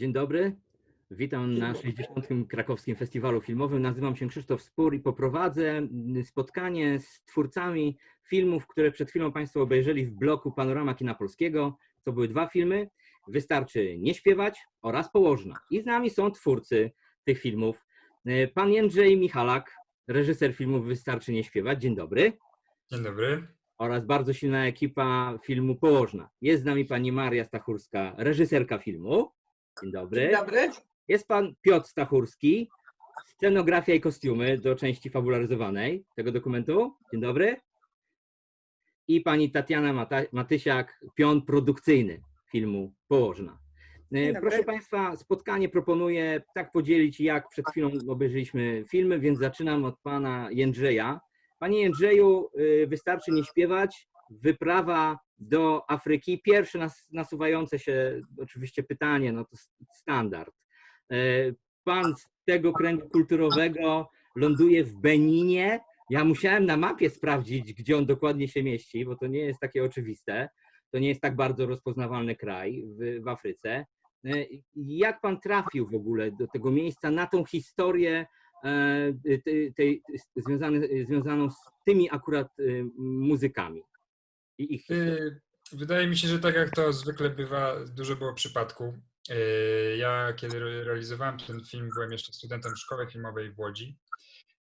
Dzień dobry. Witam na 60. Krakowskim Festiwalu Filmowym. Nazywam się Krzysztof Spór i poprowadzę spotkanie z twórcami filmów, które przed chwilą Państwo obejrzeli w bloku Panorama Kina Polskiego. To były dwa filmy. Wystarczy nie śpiewać oraz Położna. I z nami są twórcy tych filmów. Pan Jędrzej Michalak, reżyser filmów Wystarczy nie śpiewać. Dzień dobry. Dzień dobry. Oraz bardzo silna ekipa filmu Położna. Jest z nami pani Maria Stachurska, reżyserka filmu. Dzień dobry. Dzień dobry. Jest pan Piotr Stachurski, scenografia i kostiumy do części fabularyzowanej tego dokumentu. Dzień dobry. I pani Tatiana Mata- Matysiak, pion produkcyjny filmu Położna. E. Proszę Państwa, spotkanie proponuję tak podzielić, jak przed chwilą obejrzeliśmy filmy, więc zaczynam od pana Jędrzeja. Panie Jędrzeju, y, wystarczy nie śpiewać. Wyprawa do Afryki. Pierwsze nas, nasuwające się oczywiście pytanie, no to standard. E, Pan z tego kręgu kulturowego ląduje w Beninie. Ja musiałem na mapie sprawdzić, gdzie on dokładnie się mieści, bo to nie jest takie oczywiste. To nie jest tak bardzo rozpoznawalny kraj w, w Afryce. E, Jak pan trafił w ogóle do tego miejsca, na tą historię tej, tej, związane, związaną z tymi akurat e, muzykami i ich? Y, Wydaje mi się, że tak jak to zwykle bywa, dużo było przypadków. Y, Ja, kiedy re- realizowałem ten film, byłem jeszcze studentem szkoły filmowej w Łodzi.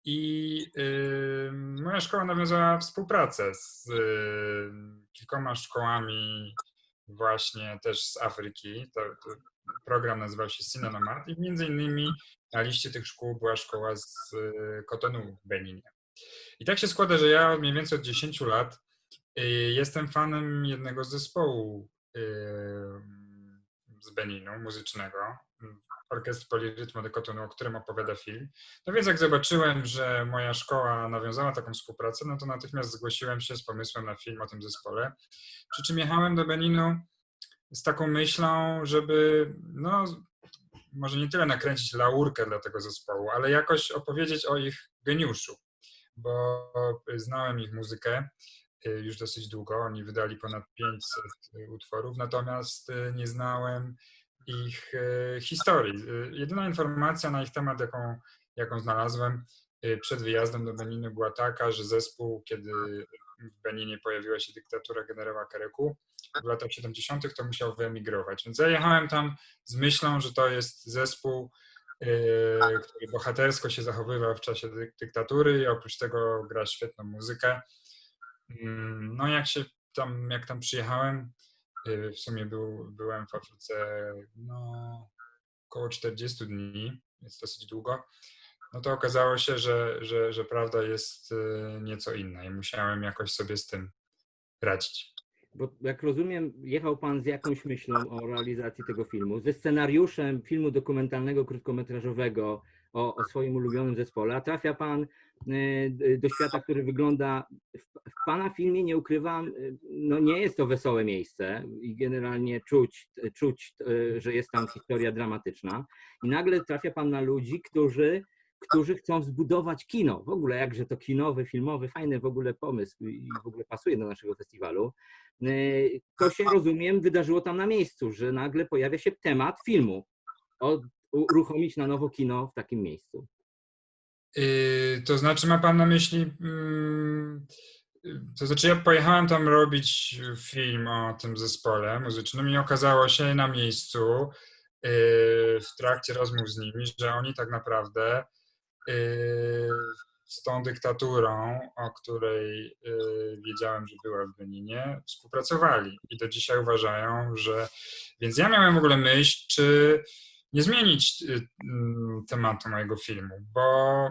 I y, moja szkoła nawiązała współpracę z kilkoma szkołami, właśnie też z Afryki. To, to program nazywał się Synonomad i między innymi na liście tych szkół była szkoła z Kotonu w Beninie. I tak się składa, że ja mniej więcej od 10 lat Jestem fanem jednego z zespołu y, z Beninu, muzycznego, mm, Orkiestry Polirytmu de Cotonou, o którym opowiada film. No więc jak zobaczyłem, że moja szkoła nawiązała taką współpracę, no to natychmiast zgłosiłem się z pomysłem na film o tym zespole. Przy czym jechałem do Beninu z taką myślą, żeby no, może nie tyle nakręcić laurkę dla tego zespołu, ale jakoś opowiedzieć o ich geniuszu, bo znałem ich muzykę y, już dosyć długo. Oni wydali ponad 500 utworów, natomiast y, nie znałem ich y, historii. Y, Jedyna informacja na ich temat, jaką, jaką znalazłem y, przed wyjazdem do Beninu, była taka, że zespół, kiedy w Beninie pojawiła się dyktatura generała Kereku w latach 70., to musiał wyemigrować. Więc ja jechałem tam z myślą, że to jest zespół, y, który bohatersko się zachowywał w czasie dy- dyktatury i oprócz tego gra świetną muzykę. Mm, No jak się tam, jak tam przyjechałem, y, w sumie był, byłem w Afryce no, około 40 dni, jest dosyć długo, no to okazało się, że, że, że prawda jest y, nieco inna i musiałem jakoś sobie z tym radzić. Bo jak rozumiem, jechał Pan z jakąś myślą o realizacji tego filmu, ze scenariuszem filmu dokumentalnego, krótkometrażowego o, o swoim ulubionym zespole, a trafia Pan d- do świata, który wygląda. W, Pana filmie nie ukrywam, e, no nie jest to wesołe miejsce i generalnie czuć, czuć, e, że jest tam historia dramatyczna. I nagle trafia Pan na ludzi, którzy którzy chcą zbudować kino. W ogóle jakże to kinowy, filmowy, fajny w ogóle pomysł i w ogóle pasuje do naszego festiwalu. Yy, To się, rozumiem, wydarzyło tam na miejscu, że nagle pojawia się temat filmu. O, uruchomić na nowo kino w takim miejscu. Y, To znaczy, ma Pan na myśli. mm, y, To znaczy, ja pojechałem tam robić film o tym zespole muzycznym i okazało się na miejscu y, w trakcie rozmów z nimi, że oni tak naprawdę y, z tą dyktaturą, o której y, wiedziałem, że była w Beninie, współpracowali i do dzisiaj uważają, że. Więc ja miałem w ogóle myśl, czy nie zmienić tematu mojego filmu, bo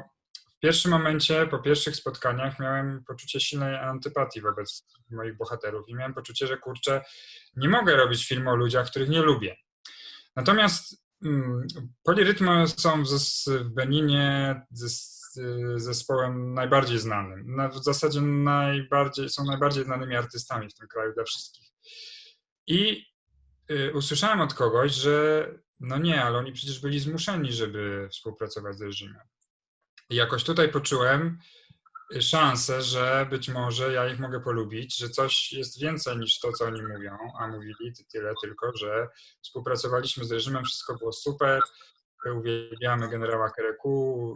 w pierwszym momencie, po pierwszych spotkaniach, miałem poczucie silnej antypatii wobec moich bohaterów i miałem poczucie, że kurczę, nie mogę robić filmu o ludziach, których nie lubię. Natomiast mm, Polirytmo są w, w Beninie zes- zespołem najbardziej znanym. Na, w zasadzie najbardziej, są najbardziej znanymi artystami w tym kraju dla wszystkich. I y, usłyszałem od kogoś, że no nie, ale oni przecież byli zmuszeni, żeby współpracować z reżimem. Jakoś tutaj poczułem, szansę, że być może ja ich mogę polubić, że coś jest więcej niż to, co oni mówią, a mówili tyle tylko, że współpracowaliśmy z reżimem, wszystko było super, uwielbiamy generała Kereku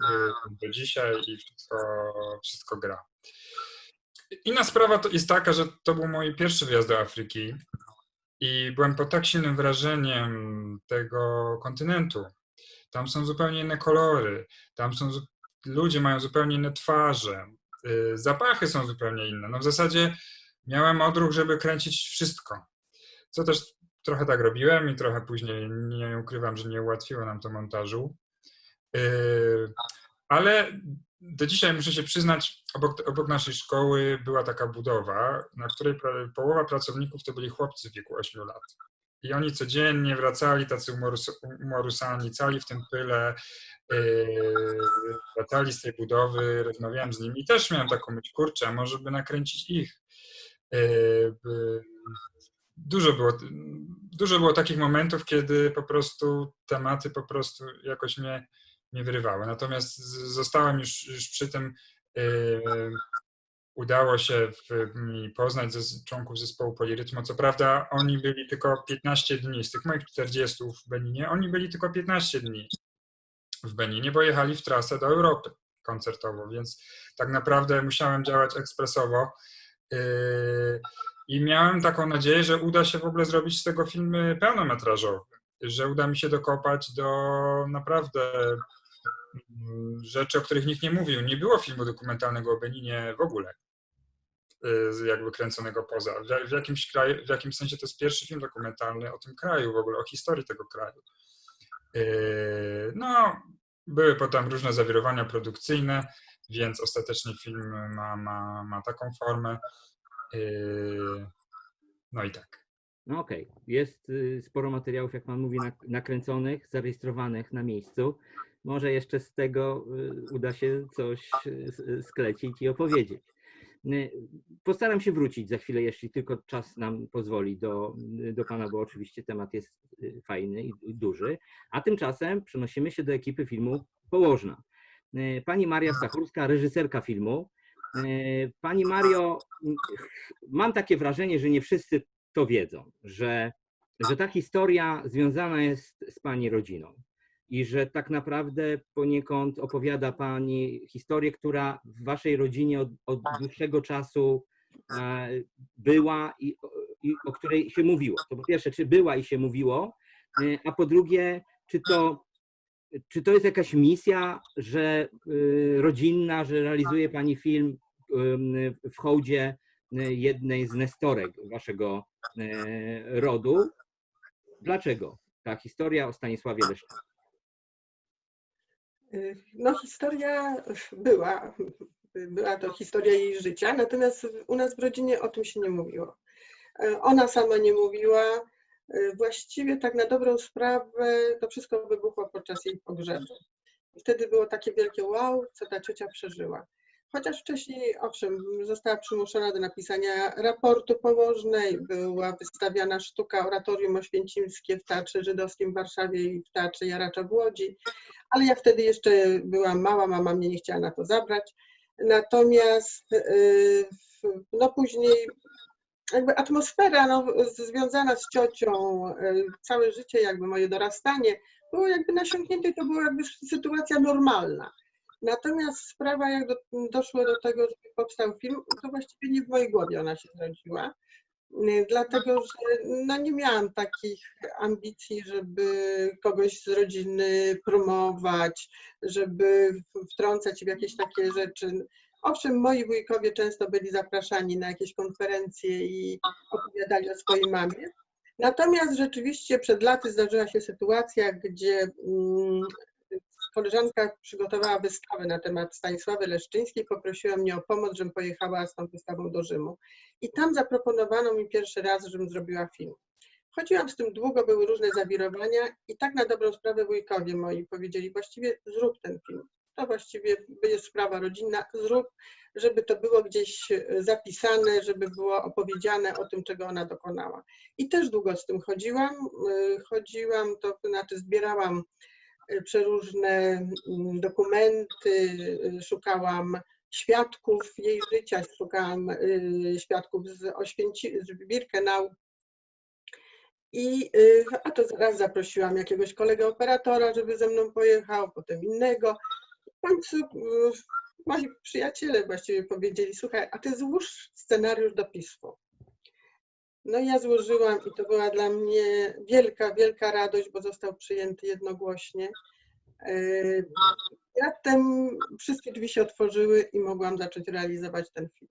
do dzisiaj i wszystko, wszystko gra. Inna sprawa to jest taka, że to był mój pierwszy wyjazd do Afryki i byłem pod tak silnym wrażeniem tego kontynentu. Tam są zupełnie inne kolory, tam są ludzie mają zupełnie inne twarze, y, zapachy są zupełnie inne. No w zasadzie miałem odruch, żeby kręcić wszystko. Co też trochę tak robiłem i trochę później nie ukrywam, że nie ułatwiło nam to montażu. Y, ale do dzisiaj muszę się przyznać, obok, obok naszej szkoły była taka budowa, na której połowa pracowników to byli chłopcy w wieku 8 lat. I oni codziennie wracali, tacy umorusani, cali w tym pyle, yy, wracali z tej budowy, rozmawiałem z nimi i też miałem taką myśl, kurczę, może by nakręcić ich. Yy, dużo było, dużo było takich momentów, kiedy po prostu tematy po prostu jakoś mnie, mnie wyrywały. Natomiast zostałem już, już przy tym, yy, udało się mi poznać członków zespołu Polirytmo. Co prawda oni byli tylko 15 dni, z tych moich 40 w Beninie, oni byli tylko 15 dni w Beninie, bo jechali w trasę do Europy koncertowo, więc tak naprawdę musiałem działać ekspresowo. Yy, I miałem taką nadzieję, że uda się w ogóle zrobić z tego film pełnometrażowy, że uda mi się dokopać do naprawdę rzeczy, o których nikt nie mówił. Nie było filmu dokumentalnego o Beninie w ogóle, yy, jakby kręconego poza. W, jakimś kraju, w jakimś sensie to jest pierwszy film dokumentalny o tym kraju, w ogóle o historii tego kraju. Yy, no, były potem różne zawirowania produkcyjne, więc ostatecznie film ma, ma, ma taką formę. No i tak. No okej, okay. jest y, sporo materiałów, jak Pan mówi, nakręconych, zarejestrowanych na miejscu. Może jeszcze z tego y, uda się coś y, sklecić i opowiedzieć. Postaram się wrócić za chwilę, jeśli tylko czas nam pozwoli do, do Pana, bo oczywiście temat jest fajny i duży. A tymczasem przenosimy się do ekipy filmu Położna. Pani Maria Stachurska, reżyserka filmu. Pani Mario, mam takie wrażenie, że nie wszyscy to wiedzą, że, że ta historia związana jest z Pani rodziną i że tak naprawdę poniekąd opowiada Pani historię, która w Waszej rodzinie od, od dłuższego czasu e, była i, i, o której się mówiło. To po pierwsze, czy była i się mówiło, e, a po drugie, czy to, czy to jest jakaś misja, że e, rodzinna, że realizuje Pani film w hołdzie jednej z nestorek Waszego rodu. Dlaczego ta historia o Stanisławie Leszczyku? No, historia była. Była to historia jej życia, natomiast u nas w rodzinie o tym się nie mówiło. Ona sama nie mówiła. Właściwie tak na dobrą sprawę to wszystko wybuchło podczas jej pogrzebu. Wtedy było takie wielkie wow, co ta ciocia przeżyła. Chociaż wcześniej, owszem, została przymuszona do napisania raportu położnej, była wystawiana sztuka Oratorium Oświęcimskie w Teatrze Żydowskim w Warszawie i w Teatrze Jaracza w Łodzi, ale ja wtedy jeszcze byłam mała, mama mnie nie chciała na to zabrać. Natomiast y, no później jakby atmosfera no, związana z ciocią, y, całe życie, jakby moje dorastanie, było jakby nasiąknięte, to była jakby sytuacja normalna. Natomiast sprawa, jak do, doszło do tego, że powstał film, to właściwie nie w mojej głowie ona się zrodziła. Dlatego, że no nie miałam takich ambicji, żeby kogoś z rodziny promować, żeby wtrącać w jakieś takie rzeczy. Owszem, moi wujkowie często byli zapraszani na jakieś konferencje i opowiadali o swojej mamie. Natomiast rzeczywiście przed laty zdarzyła się sytuacja, gdzie mm, koleżanka przygotowała wystawę na temat Stanisławy Leszczyńskiej, poprosiła mnie o pomoc, żebym pojechała z tą wystawą do Rzymu. I tam zaproponowano mi pierwszy raz, żebym zrobiła film. Chodziłam z tym długo, były różne zawirowania i tak na dobrą sprawę wujkowie moi powiedzieli, właściwie zrób ten film. To właściwie jest sprawa rodzinna, zrób, żeby to było gdzieś zapisane, żeby było opowiedziane o tym, czego ona dokonała. I też długo z tym chodziłam. Chodziłam, to znaczy zbierałam przeróżne mm, dokumenty, szukałam świadków jej życia, szukałam y, świadków z, Oświęci, z Birkenau. I, y, a to raz zaprosiłam jakiegoś kolegę operatora, żeby ze mną pojechał, potem innego. W końcu y, moi przyjaciele właściwie powiedzieli, słuchaj, a ty złóż scenariusz do pismu. No ja złożyłam i to była dla mnie wielka, wielka radość, bo został przyjęty jednogłośnie. Yy, Raptem wszystkie drzwi się otworzyły i mogłam zacząć realizować ten film.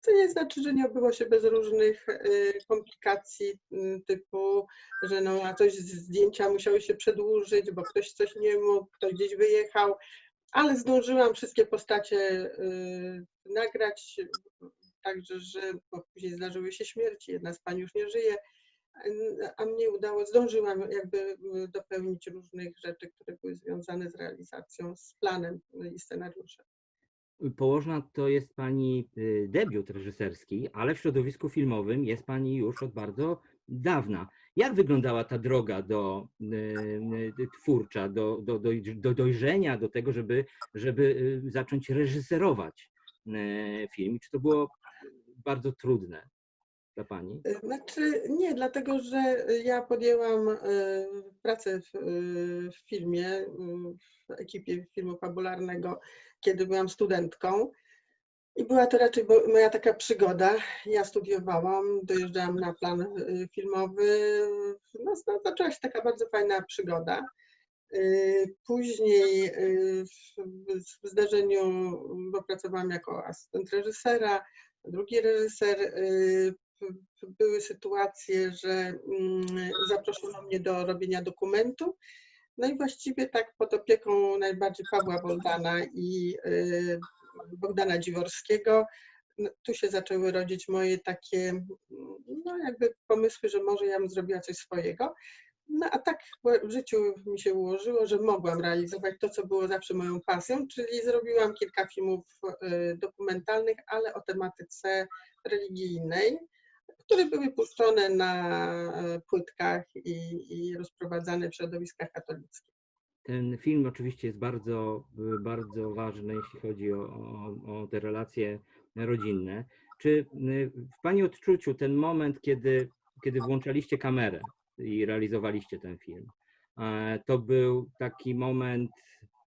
Co nie znaczy, że nie obyło się bez różnych yy, komplikacji typu, że no, coś zdjęcia musiały się przedłużyć, bo ktoś coś nie mógł, ktoś gdzieś wyjechał, ale zdążyłam wszystkie postacie yy, nagrać, także, że bo później zdarzyły się śmierci, jedna z pań już nie żyje, a mnie udało, zdążyłam jakby y, dopełnić różnych rzeczy, które były związane z realizacją, z planem i scenariuszem. Położna to jest pani y, debiut reżyserski, ale w środowisku filmowym jest pani już od bardzo dawna. Jak wyglądała ta droga do y, twórcza, do, do, do, do dojrzenia, do tego, żeby, żeby zacząć reżyserować film? Czy to było bardzo trudne dla pani? Znaczy nie, dlatego że ja podjęłam y, pracę w, y, w filmie, y, w ekipie filmu fabularnego, kiedy byłam studentką. I była to raczej moja taka przygoda. Ja studiowałam, dojeżdżałam na plan y, filmowy. No, zaczęła się taka bardzo fajna przygoda. Y, Później y, w zdarzeniu, bo pracowałam jako asystent reżysera, drugi reżyser, y, były sytuacje, że mm, zaproszono mnie do robienia dokumentu. No i właściwie tak pod opieką najbardziej Pawła Woldana i y, Bogdana Dziworskiego, no, tu się zaczęły rodzić moje takie, mm, no jakby pomysły, że może ja bym zrobiła coś swojego. No a tak w życiu mi się ułożyło, że mogłam realizować to, co było zawsze moją pasją, czyli zrobiłam kilka filmów y, dokumentalnych, ale o tematyce religijnej, które były puszczone na y, płytkach i, i rozprowadzane w środowiskach katolickich. Ten film oczywiście jest bardzo, bardzo ważny, jeśli chodzi o, o, o te relacje rodzinne. Czy w Pani odczuciu ten moment, kiedy, kiedy włączaliście kamerę i realizowaliście ten film, e, to był taki moment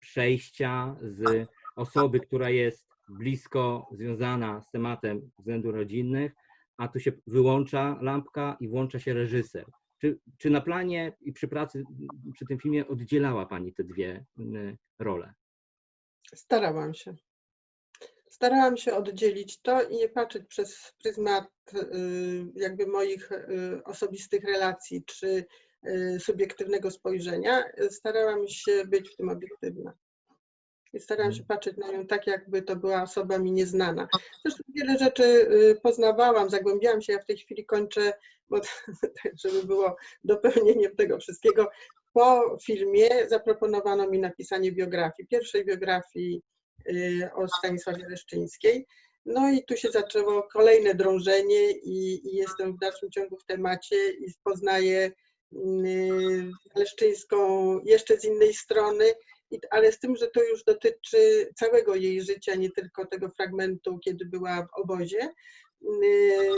przejścia z osoby, która jest blisko związana z tematem względów rodzinnych, a tu się wyłącza lampka i włącza się reżyser. Czy, czy na planie i przy pracy przy tym filmie oddzielała Pani te dwie y, role? Starałam się. Starałam się oddzielić to i nie patrzeć przez pryzmat y, jakby moich y, osobistych relacji czy y, subiektywnego spojrzenia. Starałam się być w tym obiektywna. I starałam się patrzeć na nią tak, jakby to była osoba mi nieznana. Zresztą wiele rzeczy poznawałam, zagłębiałam się. Ja w tej chwili kończę, bo tak, żeby było dopełnieniem tego wszystkiego. Po filmie zaproponowano mi napisanie biografii, pierwszej biografii o Stanisławie Leszczyńskiej. No i tu się zaczęło kolejne drążenie i, i jestem w dalszym ciągu w temacie i poznaję y, Leszczyńską jeszcze z innej strony, ale z tym, że to już dotyczy całego jej życia, nie tylko tego fragmentu, kiedy była w obozie. Y,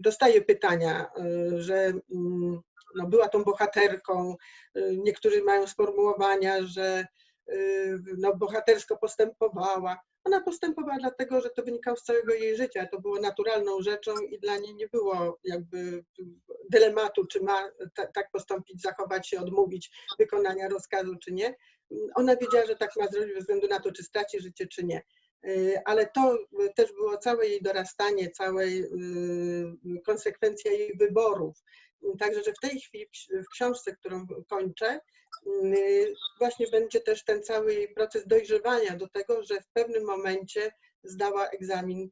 dostaję pytania, y, że mm, no, była tą bohaterką. Y, Niektórzy mają sformułowania, że y, no, bohatersko postępowała. Ona postępowała dlatego, że to wynikało z całego jej życia. To było naturalną rzeczą i dla niej nie było jakby dylematu, czy ma ta, tak postąpić, zachować się, odmówić wykonania rozkazu, czy nie. Ona wiedziała, że tak ma zrobić bez względu na to, czy straci życie, czy nie. Y, Ale to y, też było całe jej dorastanie, całe y, konsekwencja jej wyborów. Także, że w tej chwili w- książce, którą kończę, y, właśnie będzie też ten cały proces dojrzewania do tego, że w pewnym momencie zdała egzamin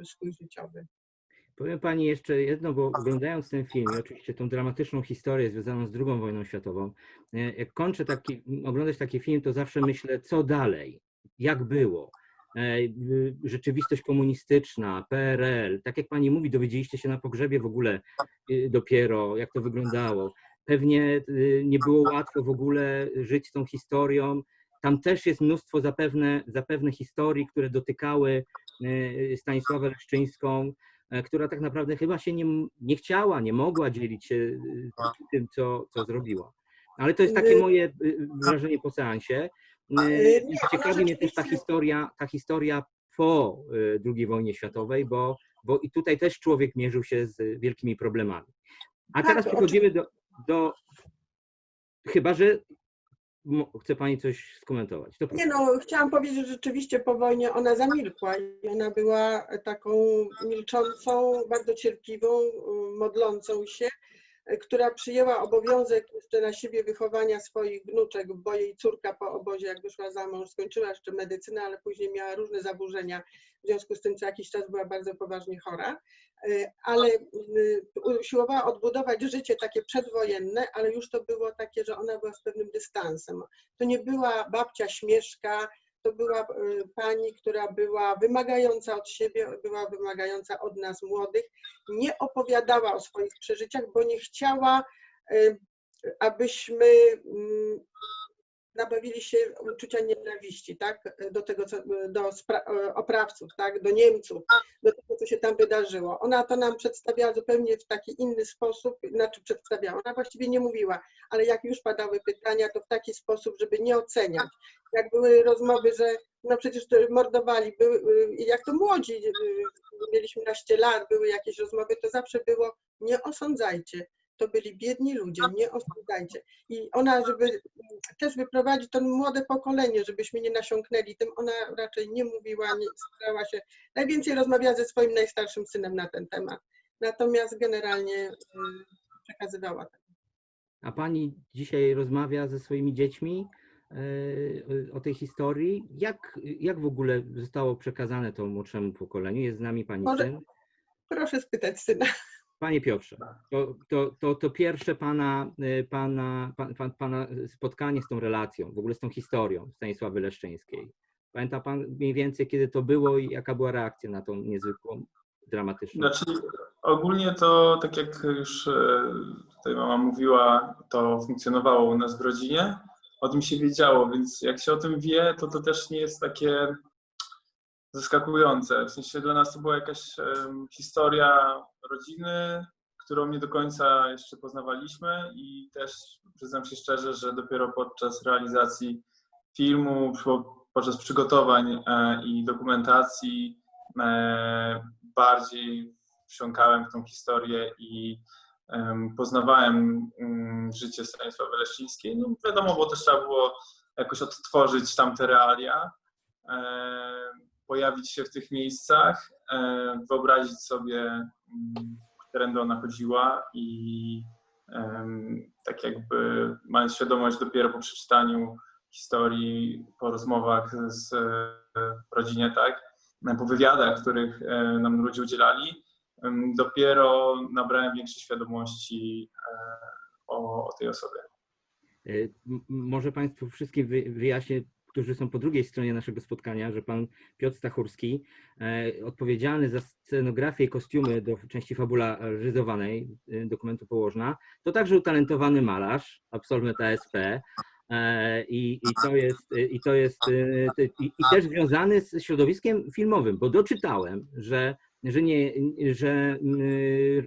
y, swój życiowy. Powiem Pani jeszcze jedno, bo oglądając ten film, oczywiście tą dramatyczną historię związaną z II wojną światową, e, jak kończę taki, oglądać taki film, to zawsze myślę, co dalej, jak było. E, y, Rzeczywistość komunistyczna, PRL, tak jak Pani mówi, dowiedzieliście się na pogrzebie w ogóle y, dopiero, jak to wyglądało. Pewnie y, nie było łatwo w ogóle żyć z tą historią tam też jest mnóstwo zapewne, zapewne historii, które dotykały e, Stanisławę Leszczyńską, e, która tak naprawdę chyba się nie, nie chciała, nie mogła dzielić się e, tym, co, co zrobiła. Ale to jest takie My- moje e, wrażenie po seansie. Nie, i ona Ciekawi mnie też ta historia, ta historia po e, II wojnie światowej, bo, bo i tutaj też człowiek mierzył się z wielkimi problemami. A Tak, teraz to przechodzimy do, do. Chyba, że chce Pani coś skomentować. To. Nie no, chciałam powiedzieć, że rzeczywiście po wojnie ona zamilkła i ona była taką milczącą, bardzo cierpliwą, y, modlącą się, y, która przyjęła obowiązek jeszcze na siebie wychowania swoich wnuczek, bo jej córka po obozie, jak wyszła za mąż, skończyła jeszcze medycynę, ale później miała różne zaburzenia, w związku z tym co jakiś czas była bardzo poważnie chora. Y, Ale y, usiłowała odbudować życie takie przedwojenne, ale już to było takie, że ona była z pewnym dystansem to nie była babcia śmieszka, to była y, pani, która była wymagająca od siebie, była wymagająca od nas młodych, nie opowiadała o swoich przeżyciach, bo nie chciała, y, abyśmy mm, nabawili się uczucia nienawiści, tak, do tego, co, do oprawców, tak, do Niemców, do tego, co się tam wydarzyło. Ona to nam przedstawiała zupełnie w taki inny sposób, znaczy przedstawiała, ona właściwie nie mówiła, ale jak już padały pytania, to w taki sposób, żeby nie oceniać. Jak były rozmowy, że no przecież mordowali, były, y, jak to młodzi, y, mieliśmy naście lat, były jakieś rozmowy, to zawsze było nie osądzajcie. To byli biedni ludzie, nie osądzajcie. I ona, żeby mm, też wyprowadzić to młode pokolenie, żebyśmy nie nasiąknęli tym, ona raczej nie mówiła, nie starała się, najwięcej rozmawiała ze swoim najstarszym synem na ten temat. Natomiast generalnie y, przekazywała tak. A Pani dzisiaj rozmawia ze swoimi dziećmi e, o tej historii. Jak, jak w ogóle zostało przekazane to młodszemu pokoleniu? Jest z nami Pani Może- syn. Proszę spytać syna. Panie Piotrze, to, to, to, to pierwsze pana, y, pana, pan, pan, pana spotkanie z tą relacją, w ogóle z tą historią Stanisławy Leszczyńskiej. Pamięta pan mniej więcej, kiedy to było i jaka była reakcja na tą niezwykłą, dramatyczną? Znaczy, ogólnie to, tak jak już e, tutaj mama mówiła, to funkcjonowało u nas w rodzinie. O tym się wiedziało, więc jak się o tym wie, to to też nie jest takie zaskakujące. W sensie dla nas to była jakaś em, historia rodziny, którą nie do końca jeszcze poznawaliśmy i też przyznam się szczerze, że dopiero podczas realizacji filmu, po- podczas przygotowań e, i dokumentacji e, bardziej wsiąkałem w tą historię i em, poznawałem mm, życie Stanisławy Leszczyńskiej. No wiadomo, bo też trzeba było jakoś odtworzyć tamte realia, e, pojawić się w tych miejscach, e, wyobrazić sobie, mm, którędy ona chodziła i tak jakby mając świadomość dopiero po przeczytaniu historii, po rozmowach z rodzinie, tak, po wywiadach, których e, nam ludzie udzielali, dopiero nabrałem większej świadomości e, o, o tej osobie. Może Państwu wszystkim wy- wyjaśnię, którzy są po drugiej stronie naszego spotkania, że pan Piotr Stachurski, e, odpowiedzialny za scenografię i kostiumy do części fabularyzowanej y, dokumentu Położna, to także utalentowany malarz, absolwent ASP e, i, i to jest, i, to jest i, i też związany z środowiskiem filmowym, bo doczytałem, że że, nie, że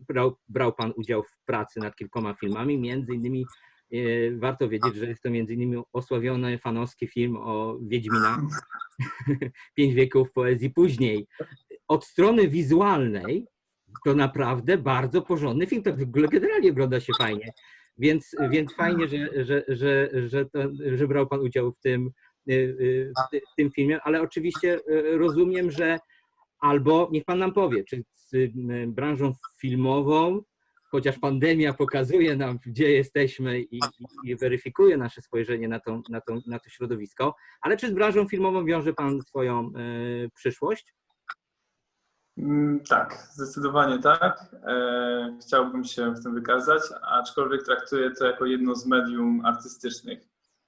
brał, brał Pan udział w pracy nad kilkoma filmami, między innymi E, Warto wiedzieć, że jest to między innymi osławiony fanowski film o Wiedźminach. Pięć wieków poezji później. Od strony wizualnej to naprawdę bardzo porządny film. To w ogóle generalnie ogląda się fajnie. Więc, więc fajnie, że, że, że, że, to, że brał Pan udział w tym, y, y, w ty- w tym filmie, ale oczywiście rozumiem, że albo niech Pan nam powie, czy z branżą filmową chociaż pandemia pokazuje nam, gdzie jesteśmy i, i, weryfikuje nasze spojrzenie na, tą, na, tą, na to środowisko, ale czy z branżą filmową wiąże Pan swoją e, przyszłość? Mm, Tak, zdecydowanie tak. E, Chciałbym się w tym wykazać, aczkolwiek traktuję to jako jedno z medium artystycznych.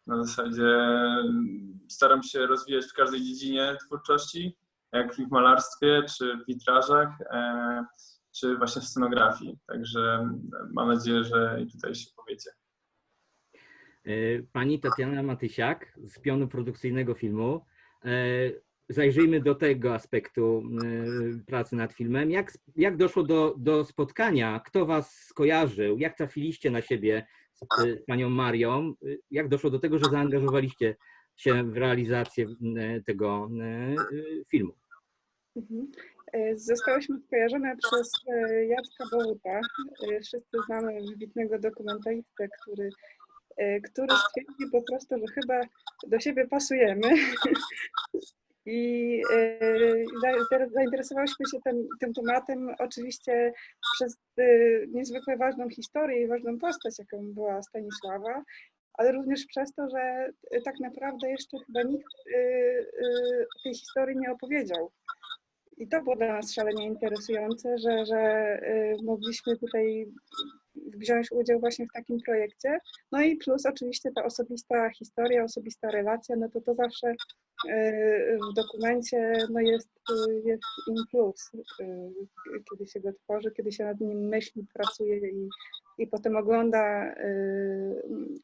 Na zasadzie mm, staram się rozwijać w każdej dziedzinie twórczości, jak w malarstwie, czy w witrażach, e, czy właśnie w scenografii. Także mm, mam nadzieję, że i tutaj się powiedzie. y, pani Tatiana Matysiak z pionu produkcyjnego filmu. Y, Zajrzyjmy do tego aspektu pracy nad filmem. Jak, jak doszło do, do spotkania? Kto was skojarzył? Jak trafiliście na siebie z y, panią Marią? Jak doszło do tego, że zaangażowaliście się w realizację tego filmu? E, Zostałyśmy skojarzone przez e, Jacka Bołuta. E, Wszyscy znamy wybitnego dokumentalistę, który, który stwierdził po prostu, że chyba do siebie pasujemy. I za- za- zainteresowałyśmy się tym, tym tematem oczywiście przez niezwykle ważną historię i ważną postać, jaką była Stanisława, ale również przez to, że tak naprawdę jeszcze chyba nikt tej historii nie opowiedział. I to było dla nas szalenie interesujące, że, że y, mogliśmy tutaj wziąć udział właśnie w takim projekcie. No i plus oczywiście ta osobista historia, osobista relacja, no to to zawsze y, w dokumencie no jest, y, jest in plus, kiedy się go tworzy, kiedy się nad nim myśli, pracuje i, i potem ogląda,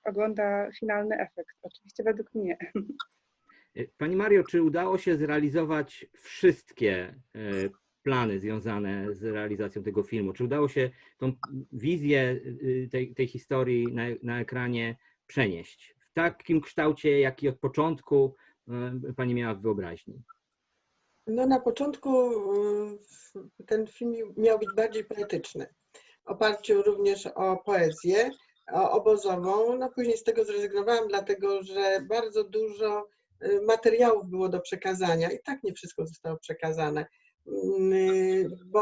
ogląda finalny efekt. Oczywiście według mnie. Pani Mario, czy udało się zrealizować wszystkie e, plany związane z realizacją tego filmu? Czy udało się tą wizję y, tej, tej historii na, na ekranie przenieść w takim kształcie, jaki od początku e, Pani miała w wyobraźni? No na początku ten film miał być bardziej poetyczny, oparciu również o poezję obozową. No później z tego zrezygnowałam, dlatego że bardzo dużo materiałów było do przekazania i tak nie wszystko zostało przekazane. Y, Bo,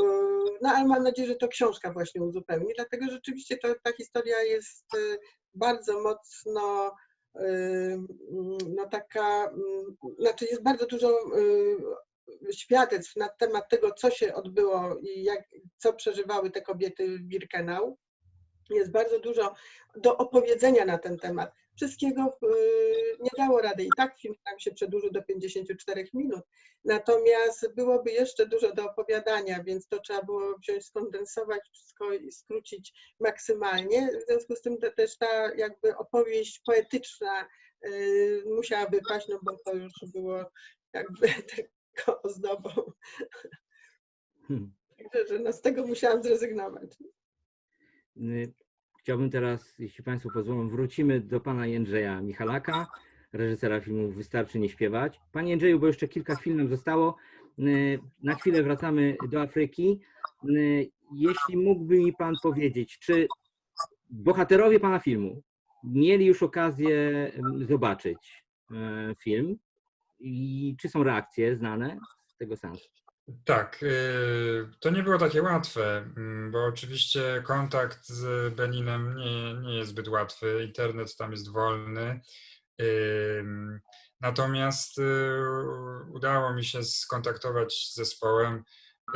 y, no ale mam nadzieję, że to książka właśnie uzupełni, dlatego rzeczywiście to, ta historia jest y, bardzo mocno y, no taka, mm, znaczy jest bardzo dużo y, świadectw na temat tego, co się odbyło i jak, co przeżywały te kobiety w Birkenau. Jest bardzo dużo do opowiedzenia na ten temat. Wszystkiego y, nie dało rady i tak film nam się przedłużył do 54 minut. Natomiast byłoby jeszcze dużo do opowiadania, więc to trzeba było wziąć, skondensować wszystko i skrócić maksymalnie. W związku z tym też ta jakby opowieść poetyczna y, musiała wypaść, no bo to już było jakby tylko ozdobą. Hmm. Także że no z tego musiałam zrezygnować. Y, Chciałbym teraz, jeśli Państwo pozwolą, wrócimy do Pana Jędrzeja Michalaka, reżysera filmu Wystarczy nie śpiewać. Panie Jędrzeju, bo jeszcze kilka filmów zostało. Y, Na chwilę wracamy do Afryki. Y, Jeśli mógłby mi Pan powiedzieć, czy bohaterowie Pana filmu mieli już okazję zobaczyć e, film i czy są reakcje znane z tego sensu? Tak, y, to nie było takie łatwe, mm, bo oczywiście kontakt z Beninem nie, nie jest zbyt łatwy. Internet tam jest wolny. Natomiast y, udało mi się skontaktować z zespołem.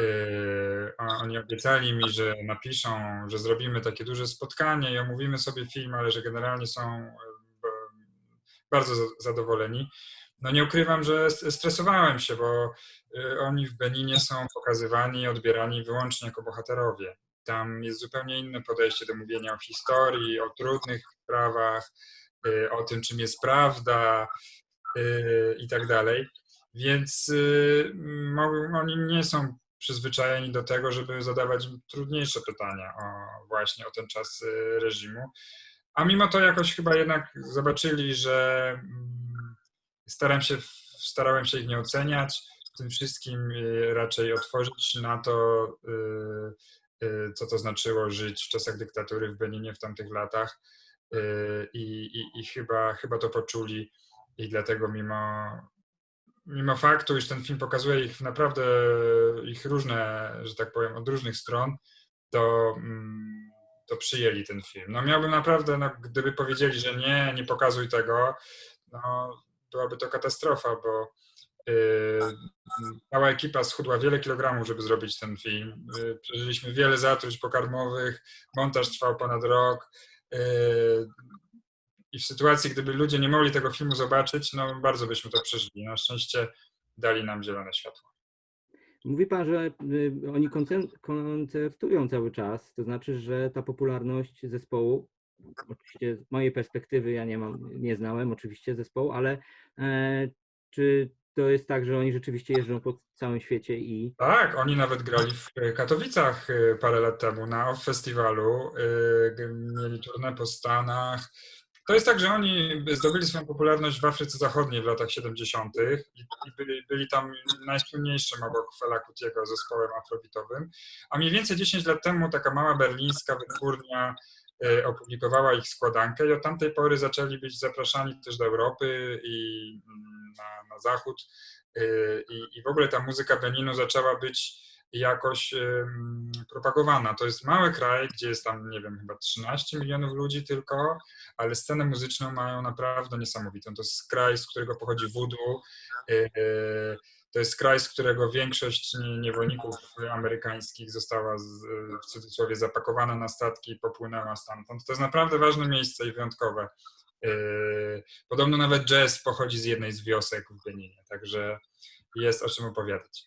Y, Oni obiecali mi, że napiszą, że zrobimy takie duże spotkanie i omówimy sobie film, ale że generalnie są bardzo za- zadowoleni. No nie ukrywam, że stresowałem się, bo y, oni w Beninie są pokazywani i odbierani wyłącznie jako bohaterowie. Tam jest zupełnie inne podejście do mówienia o historii, o trudnych sprawach, y, o tym, czym jest prawda y, i tak dalej. Więc oni nie są przyzwyczajeni do tego, żeby zadawać trudniejsze pytania o właśnie o ten czas reżimu. A mimo to jakoś chyba jednak zobaczyli, że mm, staram się, starałem się ich nie oceniać, tym wszystkim y, raczej otworzyć na to, y, y, co to znaczyło żyć w czasach dyktatury w Beninie w tamtych latach. I, i, i chyba, chyba to poczuli i dlatego mimo, mimo faktu, iż ten film pokazuje ich naprawdę, ich różne, że tak powiem, od różnych stron, to, mm, to przyjęli ten film. No miałbym naprawdę, no, gdyby powiedzieli, że nie, nie pokazuj tego, no byłaby to katastrofa, bo yy, cała ekipa schudła wiele kilogramów, żeby zrobić ten film. Yy, przeżyliśmy wiele zatruć pokarmowych, montaż trwał ponad rok. Yy, I w sytuacji, gdyby ludzie nie mogli tego filmu zobaczyć, no bardzo byśmy to przeżyli. Na szczęście dali nam zielone światło. Mówi Pan, że y, oni koncertują cały czas, to znaczy, że ta popularność zespołu oczywiście z mojej perspektywy ja nie mam, nie znałem oczywiście zespołu, ale e, czy to jest tak, że oni rzeczywiście jeżdżą po całym świecie i Tak, oni nawet grali w Katowicach y, parę lat temu na Festiwalu. g- Mieli turnę po Stanach. To jest tak, że oni zdobyli swoją popularność w Afryce Zachodniej w latach 70. i byli, byli tam najsłynniejszym obok Fela Kutiego zespołem afrobitowym. A mniej więcej 10 lat temu taka mała berlińska wytwórnia opublikowała ich składankę i od tamtej pory zaczęli być zapraszani też do Europy i mm, na, na zachód. Y, I, I w ogóle ta muzyka Beninu zaczęła być jakoś ym, propagowana. To jest mały kraj, gdzie jest tam, nie wiem, chyba 13 milionów ludzi tylko, ale scenę muzyczną mają naprawdę niesamowitą. To jest kraj, z którego pochodzi voodoo. To jest kraj, z którego większość nie- niewolników amerykańskich została z, w cudzysłowie zapakowana na statki i popłynęła stamtąd. To jest naprawdę ważne miejsce i wyjątkowe. Y, Podobno nawet jazz pochodzi z jednej z wiosek w Beninie, także jest o czym opowiadać.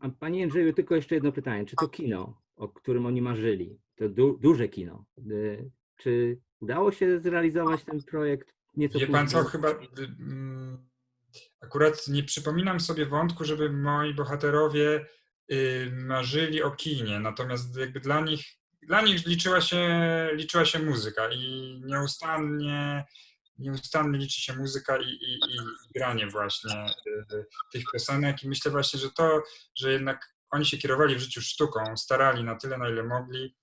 A Panie Jędrzeju, tylko jeszcze jedno pytanie. Czy to kino, o którym oni marzyli, to du duże kino, y, czy udało się zrealizować ten projekt nieco Wie pan co, później? chyba mm, akurat nie przypominam sobie wątku, żeby moi bohaterowie y, marzyli o kinie, natomiast jakby dla nich, dla nich liczyła się, liczyła się muzyka i nieustannie, nieustannie liczy się muzyka i, i, i granie właśnie y, tych piosenek i myślę właśnie, że to, że jednak oni się kierowali w życiu sztuką, starali na tyle, na ile mogli,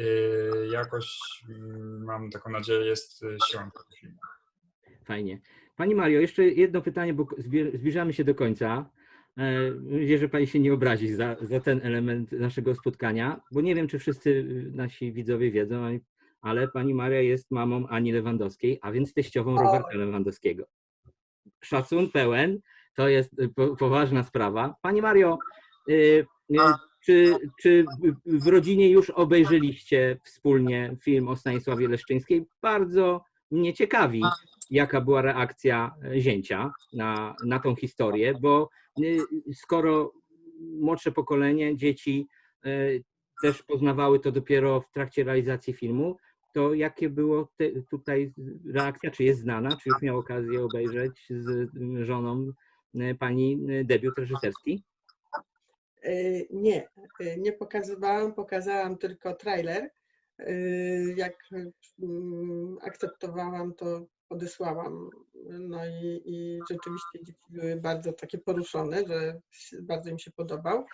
y, jakoś mm, mam taką nadzieję, jest y, siłą tego filmu. Fajnie. Pani Mario, jeszcze jedno pytanie, bo zbliżamy się do końca. E, nadzieję, że Pani się nie obrazi za, za ten element naszego spotkania, bo nie wiem, czy wszyscy nasi widzowie wiedzą, ale- Pani Maria jest mamą Ani Lewandowskiej, a więc teściową. Roberta Lewandowskiego. Szacun pełen, to jest po, poważna sprawa. Pani Mario, y, y, czy, czy w rodzinie już obejrzeliście wspólnie film o Stanisławie Leszczyńskiej? Bardzo mnie ciekawi, jaka była reakcja e, zięcia na, na tą historię, bo y, skoro młodsze pokolenie, dzieci e, też poznawały to dopiero w trakcie realizacji filmu, to jakie było te, tutaj reakcja, czy jest znana, czy już miał okazję obejrzeć z żoną e, pani e, debiut reżyserski? Nie, nie pokazywałam, pokazałam tylko trailer. Jak mm, akceptowałam, to odesłałam. No i, i rzeczywiście dzieci były bardzo takie poruszone, że bardzo im się podobał.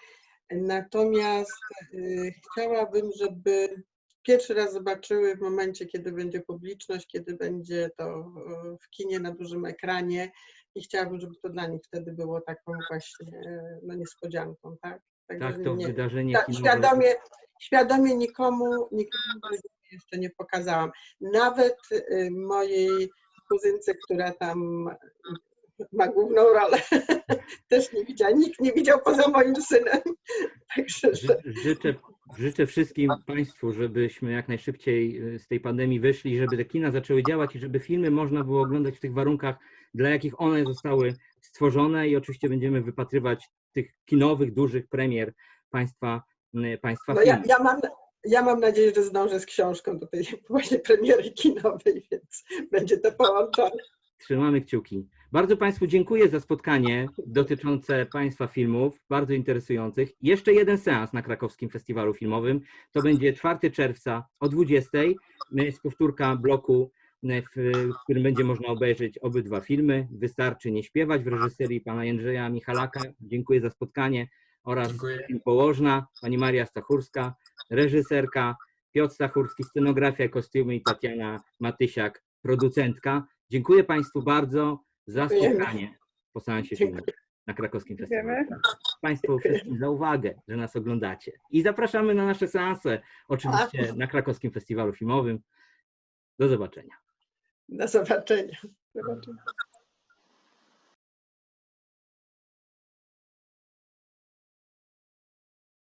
Natomiast y, chciałabym, żeby pierwszy raz zobaczyły w momencie, kiedy będzie publiczność, kiedy będzie to y, w kinie na dużym ekranie i chciałabym, żeby to dla nich wtedy było taką właśnie e, no, niespodzianką, tak? Także Tak, to nie- wydarzenie tak, kinowe. świadomie, świadomie nikomu, nikomu jeszcze nie pokazałam. Nawet y, mojej kuzynce, która tam ma główną rolę, też nie widziała. Nikt nie widział poza moim synem. Także że, Ży- Życzę, życzę wszystkim Państwu, żebyśmy jak najszybciej y, z tej pandemii wyszli, żeby te kina zaczęły działać i żeby filmy można było oglądać w tych warunkach, dla jakich one zostały stworzone i oczywiście będziemy wypatrywać tych kinowych, dużych premier Państwa, y, państwa no ja, filmów. ja, mam, ja mam nadzieję, że zdążę z książką do tej właśnie premiery kinowej, więc będzie to połączone. Trzymamy kciuki. Bardzo Państwu dziękuję za spotkanie dotyczące Państwa filmów, bardzo interesujących. Jeszcze jeden seans na Krakowskim Festiwalu Filmowym. To będzie 4 czerwca o 20. Jest powtórka bloku, w w którym będzie można obejrzeć obydwa filmy. Wystarczy nie śpiewać w reżyserii pana Jędrzeja Michalaka. Dziękuję za spotkanie oraz Dziękuję. film Położna, pani Maria Stachurska, reżyserka, Piotr Stachurski, scenografia, kostiumy i Tatiana Matysiak, producentka. Dziękuję Państwu bardzo za spotkanie po seansie filmu na krakowskim festiwalu. Państwu wszystkim za uwagę, że nas oglądacie. I zapraszamy na nasze seanse, oczywiście na krakowskim festiwalu filmowym. Do zobaczenia. Do zobaczenia. Zobaczymy.